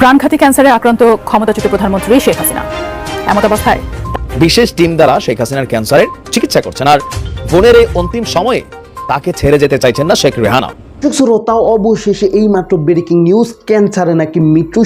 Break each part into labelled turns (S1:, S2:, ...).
S1: প্রাণঘাতী ক্যান্সারে আক্রান্ত ক্ষমতাচ্যুত প্রধানমন্ত্রী শেখ হাসিনা। এমত অবস্থায়
S2: বিশেষ টিম দ্বারা শেখ হাসিনার ক্যান্সারের চিকিৎসা করছেন। আর বোনের এই অন্তিম সময়ে তাকে ছেড়ে যেতে চাইছেন না শেখ রেহানা।
S3: শ্রোতাও অবশেষে এই মাত্র ব্রেকিং নিউজ, ক্যান্সারে নাকি মৃত্যু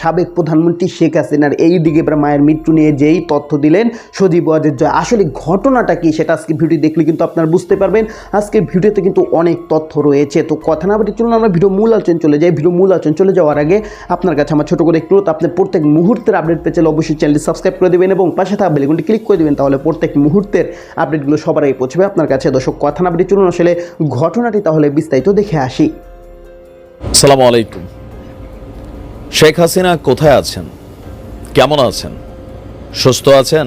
S3: সাবেক প্রধানমন্ত্রী শেখ হাসিনার। এই দিকে মায়ের মৃত্যু নিয়ে যেই তথ্য দিলেন সজীব ওয়াজেদ জয়। আসলে ঘটনাটা কি সেটা আজকে ভিডিও দেখলে কিন্তু আপনারা বুঝতে পারবেন। আজকের ভিডিওতে কিন্তু অনেক তথ্য রয়েছে। তো কথা না বলে চলুন, আমরা ভিডিও মূল আলোচনা চলে যাই। ভিডিও মূল আলোচনা চলে যাওয়ার আগে আপনার কাছে আমার ছোট করে একটু আপনি প্রত্যেক মুহূর্তের আপডেট পেয়ে চাইলে অবশ্যই চ্যানেলটি সাবস্ক্রাইব করে দেবেন এবং পাশে থাকা বেলগুনটি ক্লিক করে দেবেন, তাহলে প্রত্যেক মুহূর্তের আপডেটগুলো সবার আগে পৌঁছবে আপনার কাছে। দর্শক, কথা না বলে চলুন, আসলে ঘটনাটি তাহলে বিস্তারিত দেখে আসি।
S2: সালাম আলাইকুম। শেখ হাসিনা কোথায় আছেন? কেমন আছেন? সুস্থ আছেন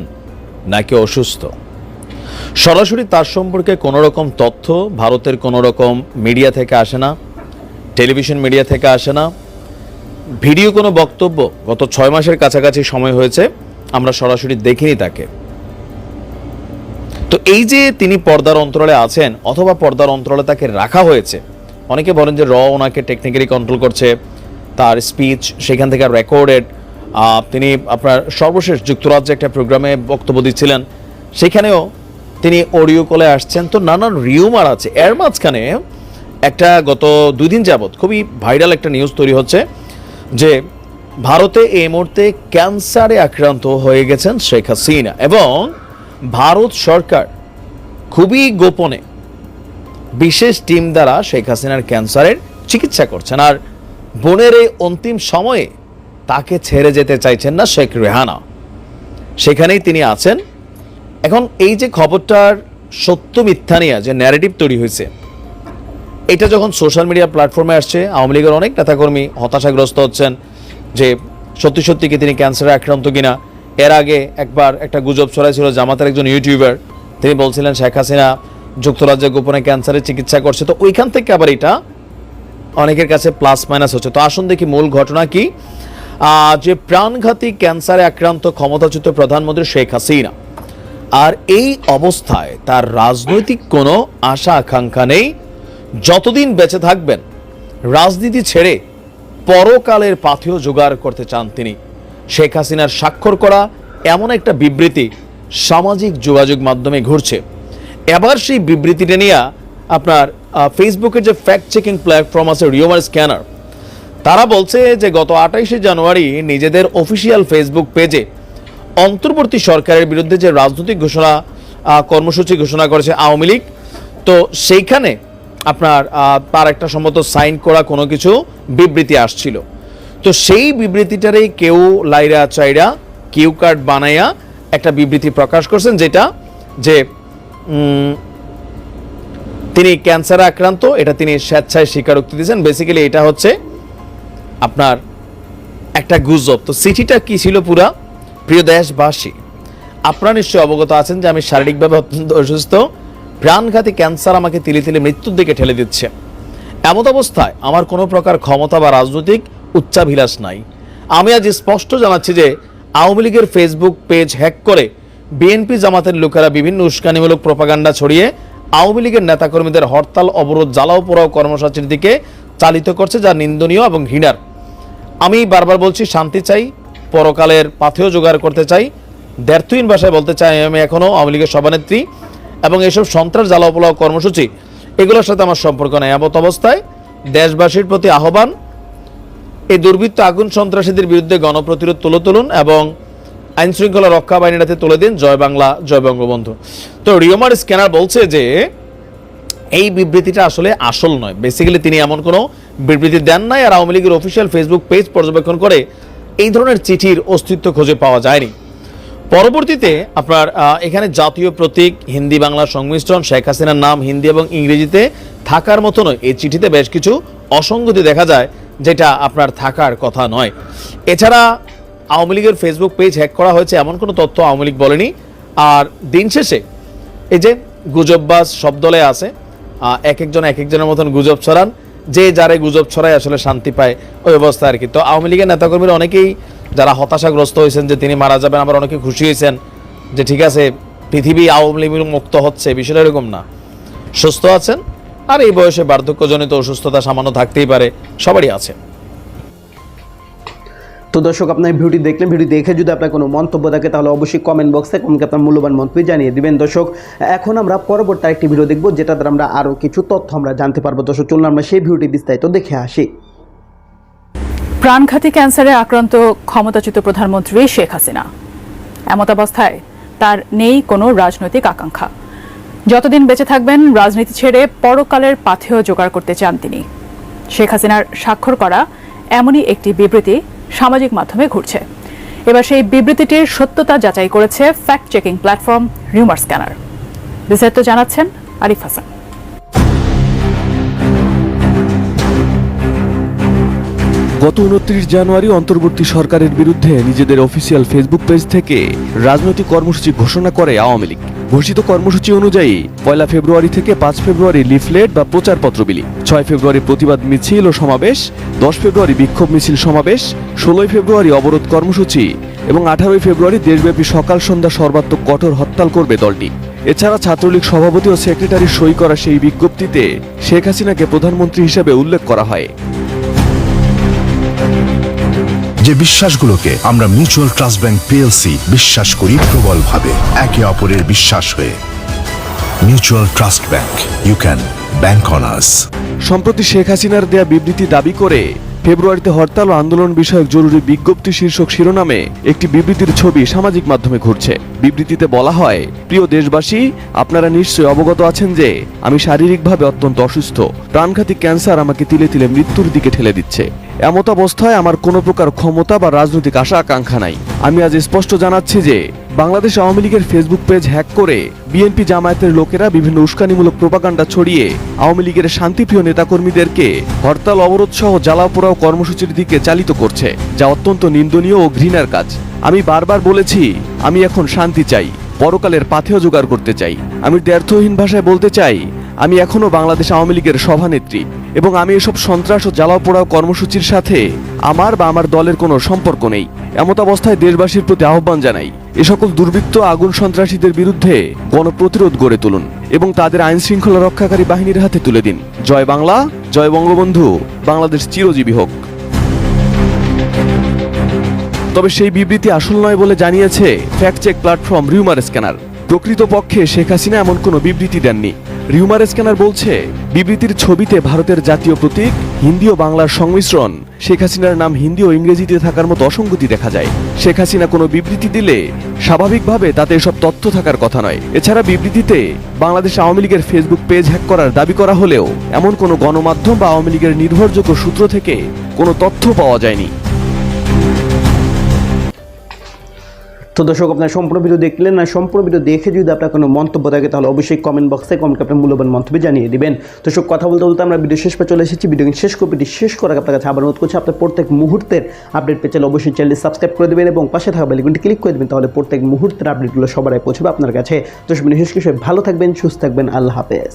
S2: নাকি অসুস্থ? সরাসরি তার সম্পর্কে কোনো রকম তথ্য ভারতের কোনো রকম মিডিয়া থেকে আসে না, টেলিভিশন মিডিয়া থেকে আসে না। ভিডিও কোনো বক্তব্য গত ছয় মাসের কাছাকাছি সময় হয়েছে, আমরা সরাসরি দেখিনি তাকে। তো এই যে তিনি পর্দার অন্তরালে আছেন অথবা পর্দার অন্তরালে তাকে রাখা হয়েছে অনেকে বলেন যে র ওনাকে টেকনিক্যালি কন্ট্রোল করছে, তার স্পিচ সেখান থেকে রেকর্ডেড তিনি আপনার সর্বশেষ যুক্তরাজ্যে একটা প্রোগ্রামে বক্তব্য দিচ্ছিলেন, সেখানেও তিনি অডিও কলে আসছেন। তো নানান রিউমার আছে। এর মাঝখানে একটা গত দুই দিন যাবৎ খুবই ভাইরাল একটা নিউজ তৈরি হচ্ছে যে ভারতে এই মুহূর্তে ক্যান্সারে আক্রান্ত হয়ে গেছেন শেখ হাসিনা এবং ভারত সরকার খুবই গোপনে বিশেষ টিম দ্বারা শেখ হাসিনার ক্যান্সারের চিকিৎসা করছেন। আর বোনের এই অন্তিম সময়ে তাকে ছেড়ে যেতে চাইছেন না শেখ রেহানা। সেখানেই তিনি আছেন। এখন এই যে খবরটার সত্য মিথ্যা নিয়ে যে ন্যারেটিভ তৈরি হয়েছে, এটা যখন সোশ্যাল মিডিয়া প্ল্যাটফর্মে আসছে, আওয়ামী লীগের অনেক নেতাকর্মী হতাশাগ্রস্ত হচ্ছেন যে সত্যি সত্যি কি তিনি ক্যান্সারে আক্রান্ত কিনা। এর আগে একবার একটা গুজব ছড়াইছিল জামাতের একজন ইউটিউবার তিনি বলছিলেন, শেখ হাসিনা যুক্তরাজ্যে গোপনে ক্যান্সারের চিকিৎসা করছে। তো ওইখান থেকে আবার এটা অনেকের কাছে প্লাস মাইনাস হচ্ছে। তো আসুন দেখি মূল ঘটনা কি। যে প্রাণঘাতী ক্যান্সারে আক্রান্ত ক্ষমতাচ্যুত প্রধানমন্ত্রী শেখ হাসিনা। আর এই অবস্থায় তার রাজনৈতিক কোনো আশা আকাঙ্ক্ষা নেই। যতদিন বেঁচে থাকবেন, রাজনীতি ছেড়ে পরকালের পাথেয় জোগাড় করতে চান তিনি। শেখ হাসিনার স্বাক্ষর করা এমন একটা বিবৃতি সামাজিক যোগাযোগ মাধ্যমে ঘুরছে। এবার সেই বিবৃতিটা নিয়ে আপনার ফেসবুকের যে ফ্যাক্ট চেকিং প্ল্যাটফর্ম আছে রিওমার স্ক্যানার তারা বলছে যে গত আঠাইশে জানুয়ারি নিজেদের অফিসিয়াল ফেসবুক পেজে অন্তর্বর্তী সরকারের বিরুদ্ধে যে রাজনৈতিক ঘোষণা কর্মসূচি ঘোষণা করেছে আওয়ামী লীগ, তো সেইখানে আপনার তার একটা সম্মত সাইন করা কোনো কিছু বিবৃতি আসছিল। তো সেই বিবৃতিটারেই কেউ লাইরা চাইরা কিউ কার্ড বানাইয়া একটা বিবৃতি প্রকাশ করছেন, যেটা যে তিনি ক্যান্সারে আক্রান্ত, এটা তিনি স্বেচ্ছায় স্বীকারোক্তি দিয়েছেন। বেসিক্যালি এটা হচ্ছে আপনার একটা গুজব। তো চিঠিটা কি ছিল পুরা? প্রিয় দেশবাসী, আপনারা নিশ্চয়ই অবগত আছেন যে আমি শারীরিকভাবে অত্যন্ত অসুস্থ। প্রাণঘাতী ক্যান্সার আমাকে তিলে তিলে মৃত্যুর দিকে ঠেলে দিচ্ছে। এমত অবস্থায় আমার কোনো প্রকার ক্ষমতা বা রাজনৈতিক উচ্চাভিলাষ নাই। আমি আজ স্পষ্ট জানাচ্ছি যে আওয়ামী লীগের ফেসবুক পেজ হ্যাক করে বিএনপি জামাতের লোকেরা বিভিন্ন উস্কানিমূলক প্রপাগান্ডা ছড়িয়ে আওয়ামী লীগের নেতাকর্মীদের হরতাল, অবরোধ, জ্বালাও পোড়াও কর্মসূচির দিকে চালিত করছে যা নিন্দনীয় এবং ঘৃণার। আমি বারবার বলছি, শান্তি চাই, পরকালের পাথেও জোগাড় করতে চাই। দ্ব্যর্থহীন ভাষায় বলতে চাই, আমি এখনও আওয়ামী লীগের সভানেত্রী এবং এসব সন্ত্রাস, জ্বালাও পোলাও কর্মসূচি, এগুলোর সাথে আমার সম্পর্ক নেই। এমত অবস্থায় দেশবাসীর প্রতি আহ্বান, এই দুর্বৃত্ত আগুন সন্ত্রাসীদের বিরুদ্ধে গণপ্রতিরোধ তুলে তুলুন এবং আইন শৃঙ্খলা রক্ষা বাহিনীর হাতে তুলে দিন। জয় বাংলা, জয় বঙ্গবন্ধু। তো রিওমার স্ক্যানার বলছে যে, এই বিবৃতিটা আসলে আসল নয়। বেসিক্যালি তিনি এমন কোনো বিবৃতি দেন নাই আর আওয়ামী লীগের অফিসিয়াল ফেসবুক পেজ পর্যবেক্ষণ করে এই ধরনের চিঠির অস্তিত্ব খুঁজে পাওয়া যায়নি। পরবর্তীতে আপনার এখানে জাতীয় প্রতীক, হিন্দি বাংলা সংমিশ্রণ, শেখ হাসিনার নাম হিন্দি এবং ইংরেজিতে থাকার মতো নয়। এই চিঠিতে বেশ কিছু অসঙ্গতি দেখা যায়, যেটা আপনার থাকার কথা নয়। এছাড়া আওয়ামী লীগের ফেসবুক পেজ হ্যাক করা হয়েছে, এমন কোনো তথ্য আওয়ামী লীগ বলেনি। আর দিন শেষে এই যে গুজববাজ সব দলে আছে এক একজন এক একজনের মতন গুজব ছড়ান, যে যারে গুজব ছড়ায় আসলে শান্তি পায়, ওই অবস্থা আর কি। তো আওয়ামী লীগের নেতাকর্মীরা অনেকেই যারা হতাশাগ্রস্ত হয়েছেন যে তিনি মারা যাবেন, আবার অনেকে খুশি হয়েছেন যে ঠিক আছে, পৃথিবী আওয়ামী লীগ মুক্ত হচ্ছে বিষয়টা এরকম না। সুস্থ আছেন, আর এই বয়সে বার্ধক্যজনিত অসুস্থতা সামান্য থাকতেই পারে, সবারই আছে।
S3: তো দর্শক, আপনার ভিডিওটি দেখলেন ভিডিও দেখে যদি আপনার কোনো মন্তব্য থাকে, তাহলে অবশ্যই কমেন্ট বক্সে কমকে আপনার মূল্যবান মন্তব্য জানিয়ে দিবেন। দর্শক, এখন আমরা পরবর্তী আরেকটি ভিডিও দেখব, যেটা দ্বারা আমরা আরও কিছু তথ্য আমরা জানতে পারব। দর্শক, চলুন আমরা সেই ভিডিওটি বিস্তারিত দেখে আসি।
S1: প্রাণঘাতী ক্যান্সারে আক্রান্ত ক্ষমতাচ্যুত প্রধানমন্ত্রী শেখ হাসিনা। এমতাবস্থায় তার নেই কোনো রাজনৈতিক আকাঙ্ক্ষা। যতদিন বেঁচে থাকবেন, রাজনীতি ছেড়ে পরকালের পাথেয় জোগাড় করতে চান তিনি। শেখ হাসিনার স্বাক্ষর করা এমনই একটি বিবৃতি সামাজিক মাধ্যমে ঘুরছে। এবার সেই বিবৃতিটির সত্যতা যাচাই করেছে fact checking platform rumour scanner বিস্তারিত জানাচ্ছেন আরিফ হাসান।
S4: গত উনত্রিশ জানুয়ারি অন্তর্বর্তী সরকারের বিরুদ্ধে নিজেদের অফিসিয়াল ফেসবুক পেজ থেকে রাজনৈতিক কর্মসূচি ঘোষণা করে আওয়ামী লীগ। ঘোষিত কর্মসূচি অনুযায়ী পয়লা ফেব্রুয়ারি থেকে পাঁচ ফেব্রুয়ারি লিফলেট বা প্রচারপত্র বিলি, ছয় ফেব্রুয়ারি প্রতিবাদ মিছিল ও সমাবেশ, দশ ফেব্রুয়ারি বিক্ষোভ মিছিল সমাবেশ, ষোলোই ফেব্রুয়ারি অবরোধ কর্মসূচি এবং আঠারোই ফেব্রুয়ারি দেশব্যাপী সকাল সন্ধ্যা সর্বাত্মক কঠোর হরতাল করবে দলটি। এছাড়া ছাত্রলীগ সভাপতি ও সেক্রেটারি সই করা সেই বিজ্ঞপ্তিতে শেখ হাসিনাকে প্রধানমন্ত্রী হিসেবে উল্লেখ করা হয়।
S5: যে বিশ্বাসগুলোকে আমরা মিউচুয়াল ট্রাস্ট ব্যাংক পিএলসি বিশ্বাস করি প্রবলভাবে, একে অপরের বিশ্বাস হয়ে mutual trust bank you can bank on us
S4: সম্প্রতি শেখ হাসিনার দেয়া বিবৃতি দাবি করে ফেব্রুয়ারিতে হরতাল ও আন্দোলন বিষয়ক জরুরি বিজ্ঞপ্তি শীর্ষক শিরোনামে একটি বিবৃতির ছবি সামাজিক মাধ্যমে ঘুরছে। বিবৃতিতে বলা হয়, প্রিয় দেশবাসী, আপনারা নিশ্চয়ই অবগত আছেন যে আমি শারীরিকভাবে অত্যন্ত অসুস্থ। প্রাণঘাতী ক্যান্সার আমাকে তিলে তিলে মৃত্যুর দিকে ঠেলে দিচ্ছে। এমত অবস্থায় আমার কোনো প্রকার ক্ষমতা বা রাজনৈতিক আশা আকাঙ্ক্ষা নাই। আমি আজ স্পষ্ট জানাচ্ছি যে বাংলাদেশ আওয়ামী লীগের ফেসবুক পেজ হ্যাক করে বিএনপি জামায়াতের লোকেরা বিভিন্ন উস্কানিমূলক প্রোপাগান্ডা ছড়িয়ে আওয়ামী লীগের শান্তিপ্রিয় নেতাকর্মীদেরকে হরতাল অবরোধ সহ জ্বালাও পোড়াও কর্মসূচির দিকে চালিত করছে, যা অত্যন্ত নিন্দনীয় ও ঘৃণার কাজ। আমি বারবার বলেছি, আমি এখন শান্তি চাই, পরকালের পাথেও জোগাড় করতে চাই। আমি দ্ব্যর্থহীন ভাষায় বলতে চাই, আমি এখনও বাংলাদেশ আওয়ামী লীগের সভানেত্রী এবং আমি এসব সন্ত্রাস ও জ্বালাও পোড়াও কর্মসূচির সাথে আমার বা আমার দলের কোনো সম্পর্ক নেই, এমত অবস্থায় দেশবাসীর প্রতি আহ্বান জানাই। এ সকল দুর্বৃত্ত আগুন সন্ত্রাসীদের বিরুদ্ধে গণপ্রতিরোধ গড়ে তুলুন এবং তাদের আইন শৃঙ্খলা রক্ষাকারী বাহিনীর হাতে তুলে দিন। জয় বাংলা, জয় বঙ্গবন্ধু, বাংলাদেশ চিরজীবী হোক। তবে সেই বিবৃতি আসল নয় বলে জানিয়েছে fact check platform rumour scanner. প্রকৃতপক্ষে শেখ হাসিনা এমন কোনো বিবৃতি দেননি। রিউমার স্ক্যানার বলছে, বিবৃতির ছবিতে ভারতের জাতীয় প্রতীক হিন্দি ও বাংলার সংমিশ্রণ, শেখ হাসিনার নাম হিন্দি ও ইংরেজিতে থাকার মতো অসঙ্গতি দেখা যায়। শেখ হাসিনা কোনো বিবৃতি দিলে স্বাভাবিকভাবে তাতে এসব তথ্য থাকার কথা নয়। এছাড়া বিবৃতিতে বাংলাদেশ আওয়ামী লীগের ফেসবুক পেজ হ্যাক করার দাবি করা হলেও এমন কোনো গণমাধ্যম বা আওয়ামী লীগের নির্ভরযোগ্য সূত্র থেকে কোনো তথ্য পাওয়া যায়নি।
S3: তো দর্শক, আপনার সম্পূর্ণ ভিডিও দেখলেন না, সম্পূর্ণ ভিডিও দেখে যদি আপনার কোনো মন্তব্য থাকে, তাহলে অবশ্যই কমেন্ট বক্সে কমেন্ট আপনার মূল্যবান মন্তব্য জানিয়ে দিবেন। দর্শক, কথা বলতে বলতে আমরা ভিডিও শেষ পে চলে এসেছি। ভিডিও শেষ ভিডিও শেষ করার আপনার কাছে আবার অনুরোধ করছি, আপনার প্রত্যেক মুহূর্তের আপডেট পেয়ে চাইলে অবশ্যই চ্যানেল সাবস্ক্রাইব করে দেবেন এবং পাশে থাকা বেলগুনটি ক্লিক করে দেবেন, তাহলে প্রত্যেক মুহূর্তের আপডেটগুলো সবার পৌঁছবে আপনার কাছে। দর্শক শেষ করে ভালো থাকবেন, সুস্থ থাকবেন, আল্লাহ হাফেজ।